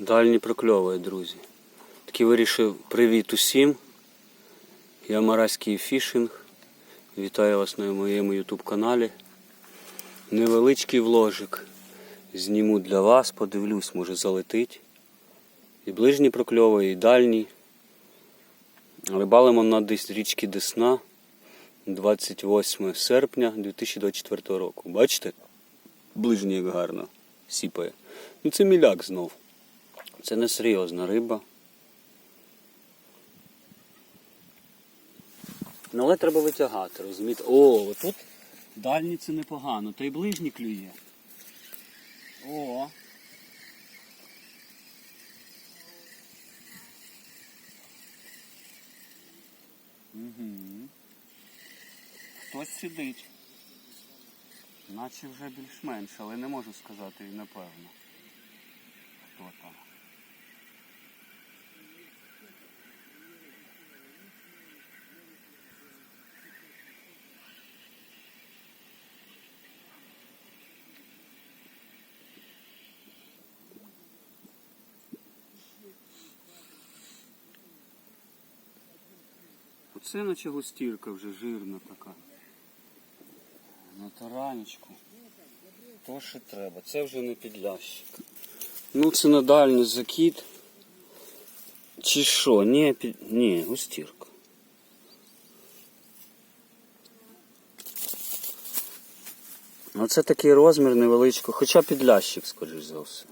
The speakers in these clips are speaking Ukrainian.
Дальні прокльовує, друзі. Такий вирішив привіт усім. Я Мараський фішинг. Вітаю вас на моєму YouTube каналі. Невеличкий вложик. Зніму для вас, подивлюсь, може залетить. І ближній прокльовує, і дальній. Рибалимо на десь річки Десна 28 серпня 2024 року. Бачите? Ближній як гарно сіпає. Ну це міляк знов. Це не серйозна риба. Ну, але треба витягати, розумієте? О, тут дальні це непогано, та й ближній клює. О. Угу. Хтось сидить. Наче вже більш-менш, але не можу сказати напевно. Хто там? Оце наче густірка вже жирна така. На таранечку. То що треба. Це вже не підлящик. Ну це на дальній закид. Чи що? Ні, під... Ні, густірка. Оце такий розмір невеличкий, хоча підлящик, скоріш за все.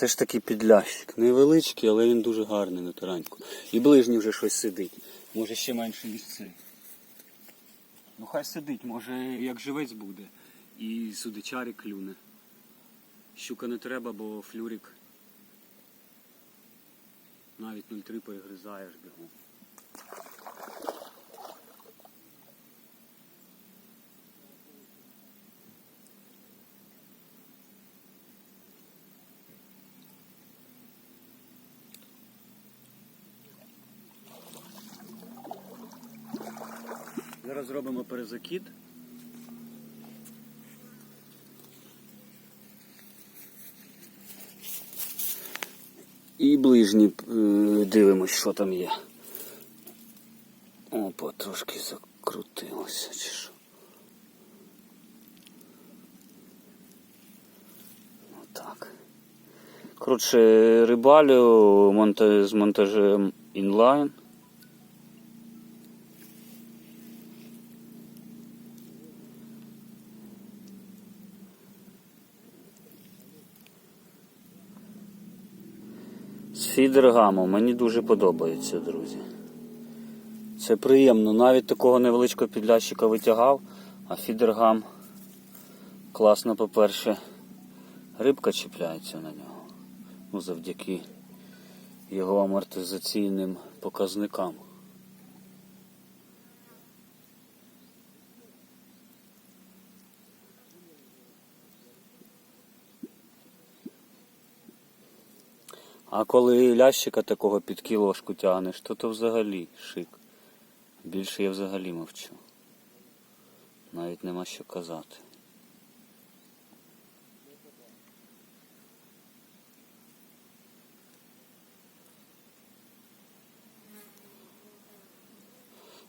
Все ж таки підлящик. Невеличкий, але він дуже гарний на тараньку. І ближній вже щось сидить. Може ще менше ніж цей. Ну хай сидить, може як живець буде. І судичарі клюне. Щука не треба, бо флюрик навіть 0,3 перегризаєш бігом. Зараз зробимо перезакид. І ближні е, дивимось, що там є. Опа, трошки закрутилося чи що. Отак. Коротше, рибалю монта- з монтажем інлайн. З фідергамом мені дуже подобається, друзі. Це приємно. Навіть такого невеличкого підлящика витягав, а фідергам класно, по-перше, рибка чіпляється на нього. Ну, завдяки його амортизаційним показникам. А коли лящика такого під кілошку тягнеш, то то взагалі шик. Більше я взагалі мовчу. Навіть нема що казати.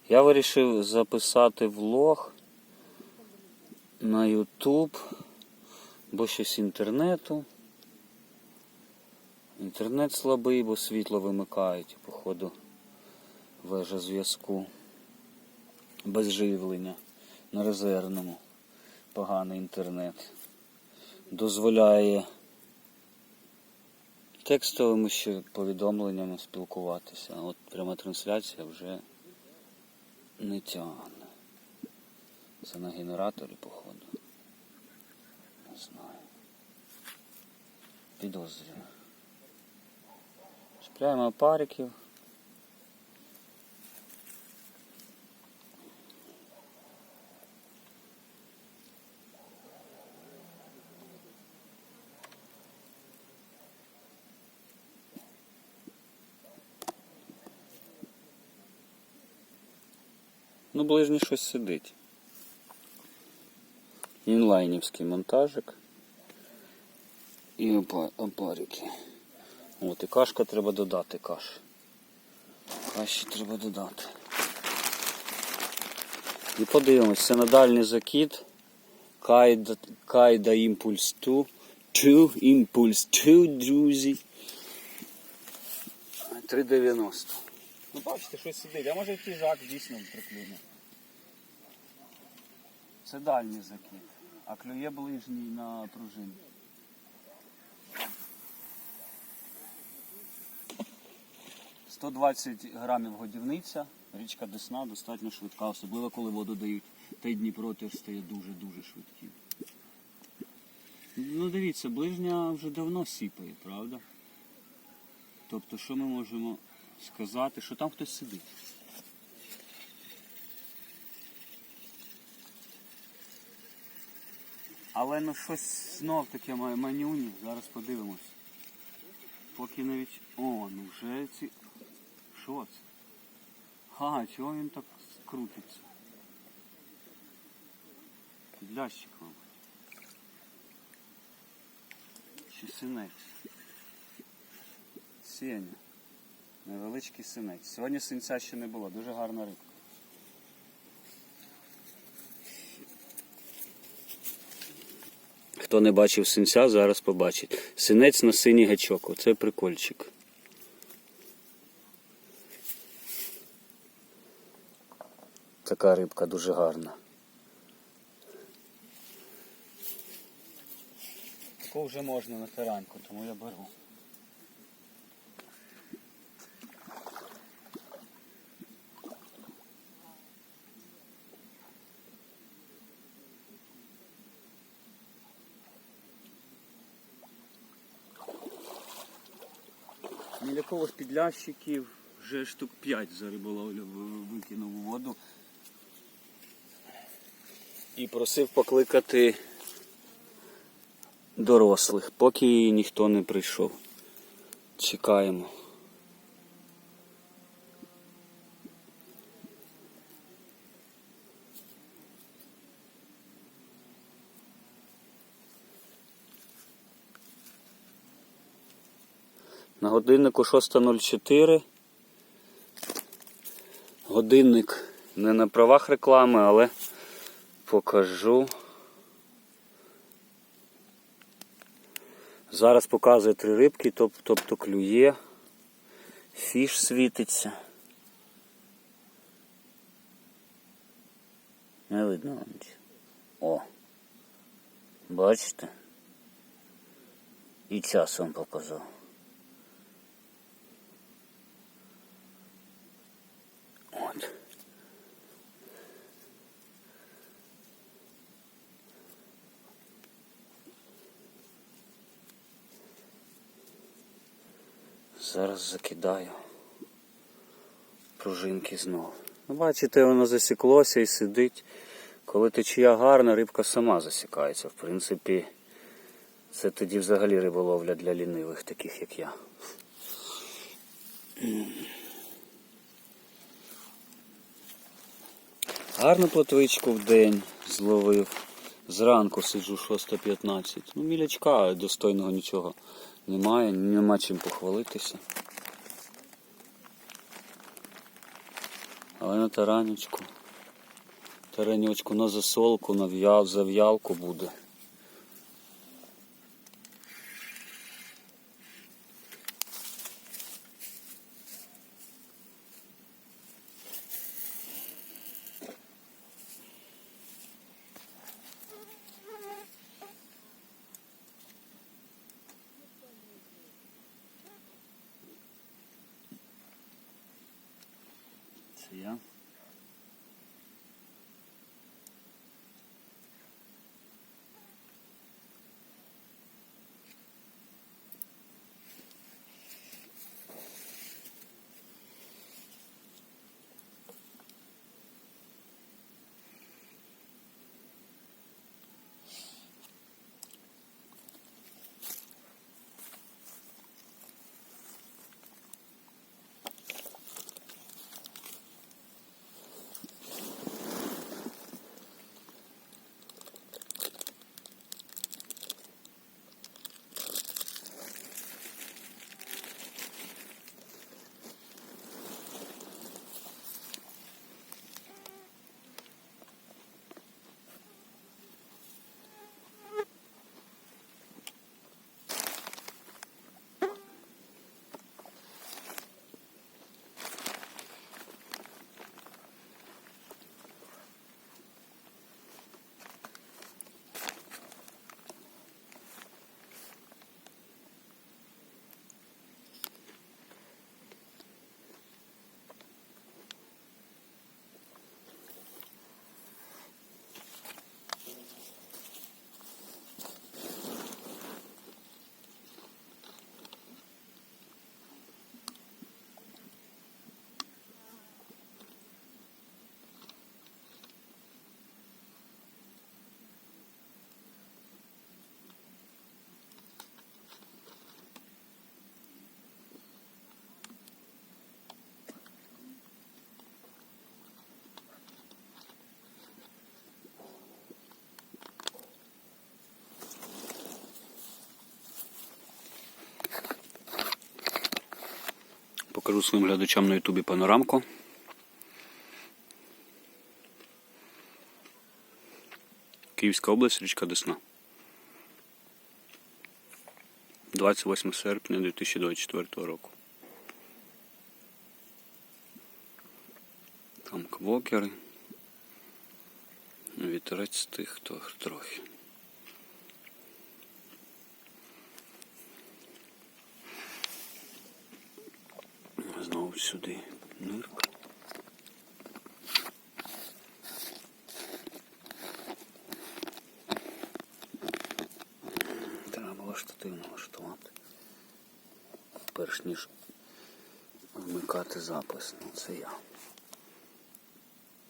Я вирішив записати влог на YouTube, бо щось інтернету. Інтернет слабий, бо світло вимикають, походу, вежа зв'язку. Без живлення на резервному. Поганий інтернет. Дозволяє текстовими ще повідомленнями спілкуватися. От пряма трансляція вже не тягне. Це на генераторі, походу. Не знаю. Підозрюю. Чіпляємо опариків. Ну, ближній щось сидить. Інлайнівський монтажик. І опа- опарики. От, і кашка треба додати каш. Каші треба додати. І подивимось, це на дальній закид. Кайда, Кайда Імпульс 2. 2, Імпульс 2, друзі. 3,90. Ну бачите, щось сидить. А може тіжак дійсно приклюне. Це дальній закид. А клює ближній на пружині. «120 грамів годівниця, річка Десна достатньо швидка, особливо коли воду дають. Та й Дніпро теж стає дуже-дуже швидким. Ну дивіться, ближня вже давно сіпає, правда? Тобто, що ми можемо сказати, що там хтось сидить. Але ну щось знов таке ма- манюні, зараз подивимось. Поки навіть... О, ну вже ці. Що це? Ага, чого він так крутиться? Підлящик, мабуть. Чи синець? Сеня. Невеличкий синець. Сьогодні синця ще не було, дуже гарна рибка. Хто не бачив синця, зараз побачить. Синець на синій гачок. Оце прикольчик. Така рибка дуже гарна. Таку вже можна на таранку, тому я беру. Мілякових підлящиків вже штук 5 за риболовлю в- викинув у воду. І просив покликати дорослих, поки ніхто не прийшов. Чекаємо. На годиннику 6.04. Годинник не на правах реклами, але покажу. Зараз показує три рибки, тобто клює, фіш світиться. Не видно вам. О. Бачите? І час вам показав. Зараз закидаю пружинки знову. Ну, бачите, воно засіклося і сидить. Коли течія гарна, рибка сама засікається. В принципі, це тоді взагалі риболовля для лінивих, таких як я. Гарну плотвичку в день зловив. Зранку сиджу 6.15. Ну, мілячка достойного нічого немає, нема чим похвалитися. Але на таранечку. Таранечку на засолку, на в'яв, зав'ялку буде. Це покажу своїм глядачам на Ютубі панорамку. Київська область, річка Десна. 28 серпня 2024 року. Там квокери. Вітерець стих то- трохи. Знову сюди нирк. Треба було штатив налаштувати. Перш ніж вмикати запис. Ну, це я.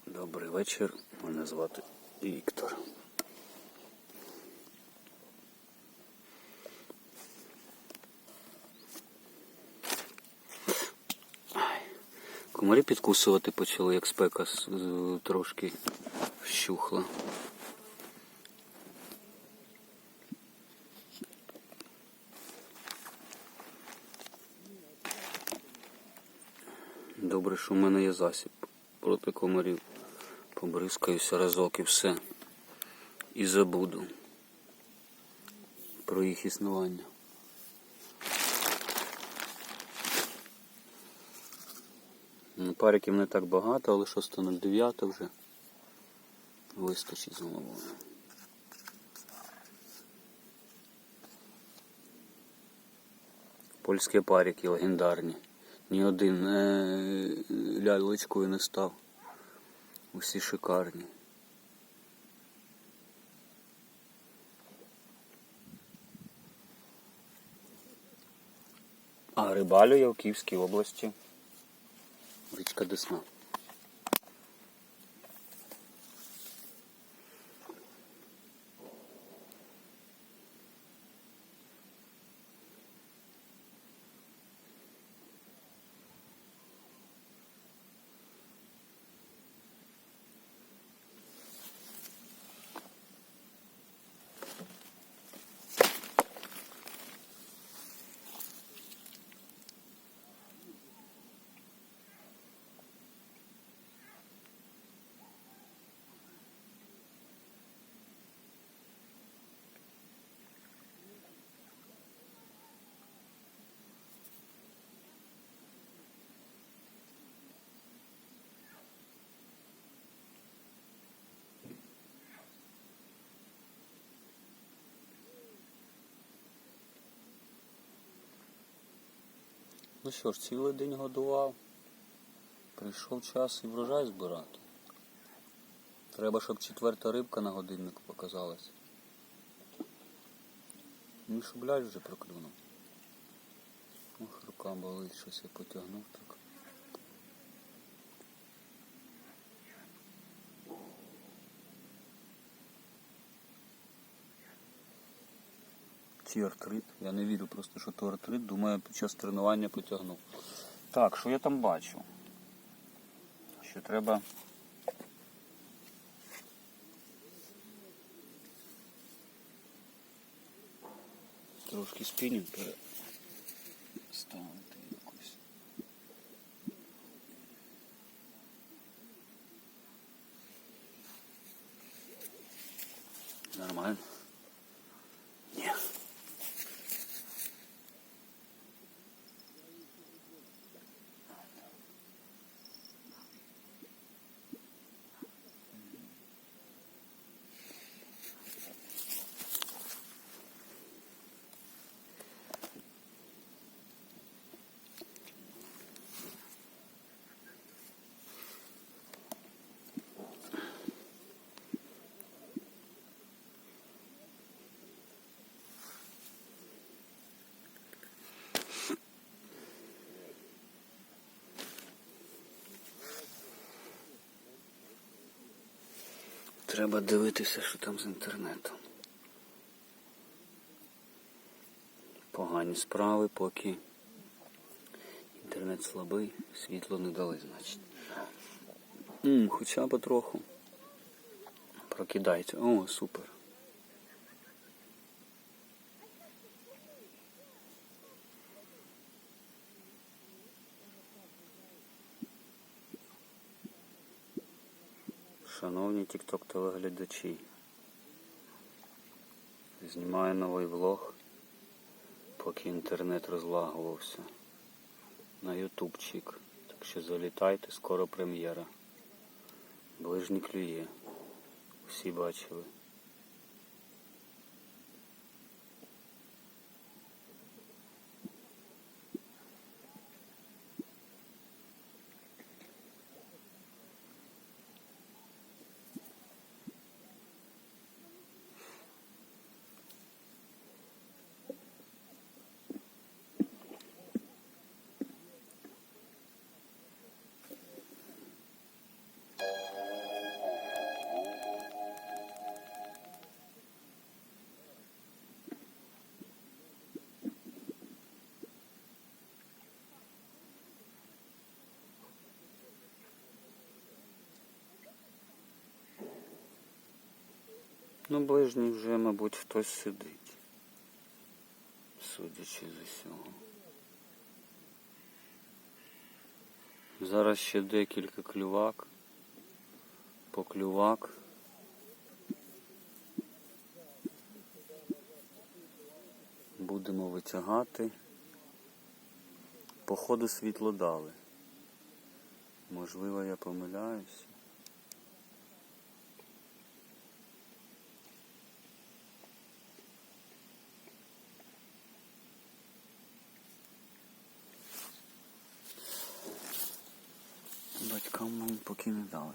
Добрий вечір. Мене звати Віктор. Комарі підкусувати почали, як спека трошки вщухла. Добре, що в мене є засіб проти комарів. Побризкаюся разок і все. І забуду про їх існування. Париків не так багато, але 6.09 вже вистачить з головою. Польські парики легендарні. Ні один е, лялечкою не став. Усі шикарні. А рибалю я в Київській області. Річка Десна. Що ж, цілий день годував. Прийшов час і врожай збирати. Треба, щоб четверта рибка на годиннику показалась. Ну і вже проклюнув. Ох, рука болить, щось я потягнув так. Чи артрит? Я не вірю просто, що то артрит. Думаю, під час тренування потягнув. Так, що я там бачу? Що треба. Трошки спінінг переставити якось. Нормально? Ні. Треба дивитися, що там з інтернетом. Погані справи, поки інтернет слабий, світло не дали, значить. Хоча потроху. Прокидається. О, супер. Тікток телеглядачі. Знімаю новий влог, поки інтернет розлагувався. На ютубчик. Так що залітайте, скоро прем'єра. Ближні клює. Всі бачили. Ну, ближній вже, мабуть, хтось сидить. Судячи з усього. Зараз ще декілька клювак. Поклювак. Будемо витягати. Походу світло дали. Можливо, я помиляюсь. Батькам моїм поки не дали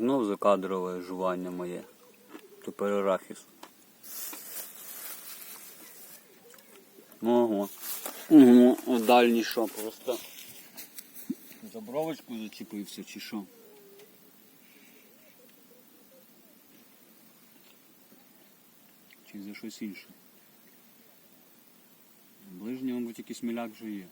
Знов закадрове жування моє. Тепер арахіс. Ого. Ого, дальній що, просто. За бровочку зачепився чи що? Чи за щось інше? Ближній, мабуть, якийсь міляк вже є.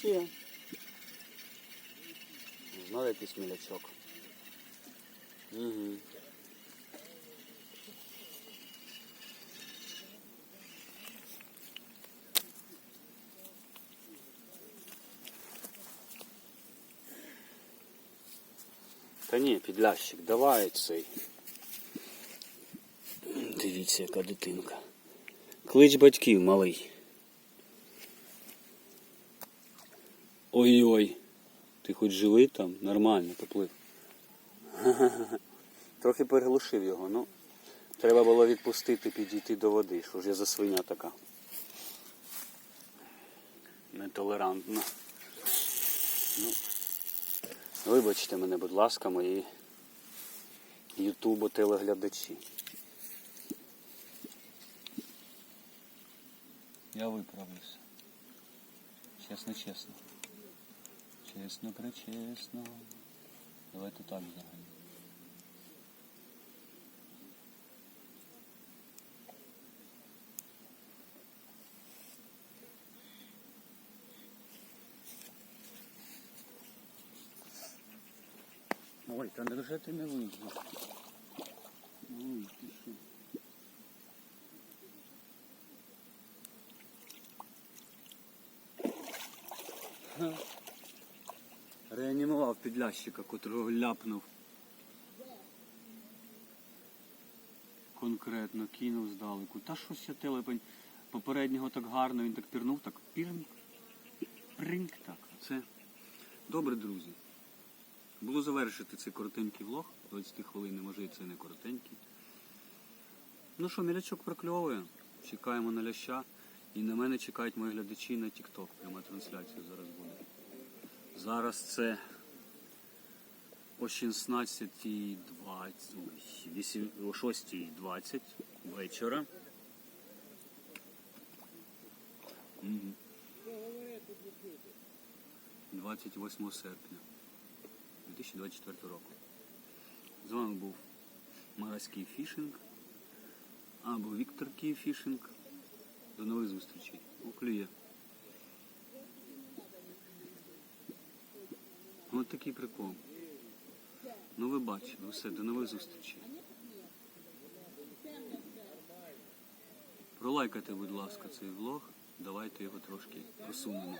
щось є. Знову якийсь мілячок. Угу. Та ні, підлящик, давай цей. Дивіться, яка дитинка. Клич батьків, малий. Ой-ой. Ти хоч живий там? Нормально, поплив. Трохи переглушив його, ну. Треба було відпустити, підійти до води, що ж я за свиня така. Нетолерантна. Ну, вибачте мене, будь ласка, мої ютубо телеглядачі. Я виправлюся. Чесно, чесно. Чесно, причесно. Давайте так взагалі. Ой, та невже ти не вийдеш? Ой, ти що? Ха. Реанімував підлящика, котрого ляпнув. Конкретно кинув здалеку. Та щось я телепень попереднього так гарно, він так пірнув, так пірнк. Принк так. Це добре, друзі. Було завершити цей коротенький влог. 20 хвилин, може і це не коротенький. Ну що, мілячок прокльовує. Чекаємо на ляща. І на мене чекають мої глядачі на TikTok. Пряма трансляція зараз буде. Зараз це о 16.20, о 6.20 вечора. Мгм. 28 серпня 2024 року. З вами був Мараський фішинг або Віктор Київ фішинг. До нових зустрічей. Уклює. Такий прикол. Ну ви бачили, все, до нових зустрічей. Пролайкайте, будь ласка, цей влог. Давайте його трошки просунемо.